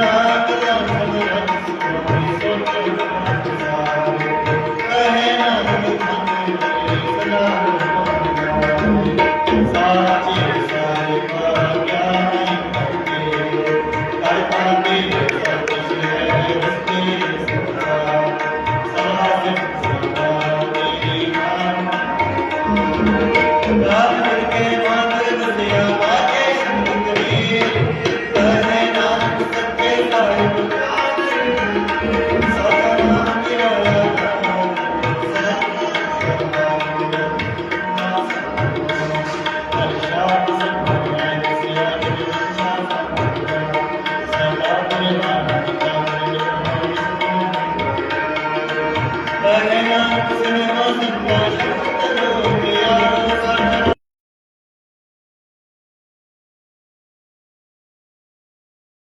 Yeah. Serena, Serena, Serena,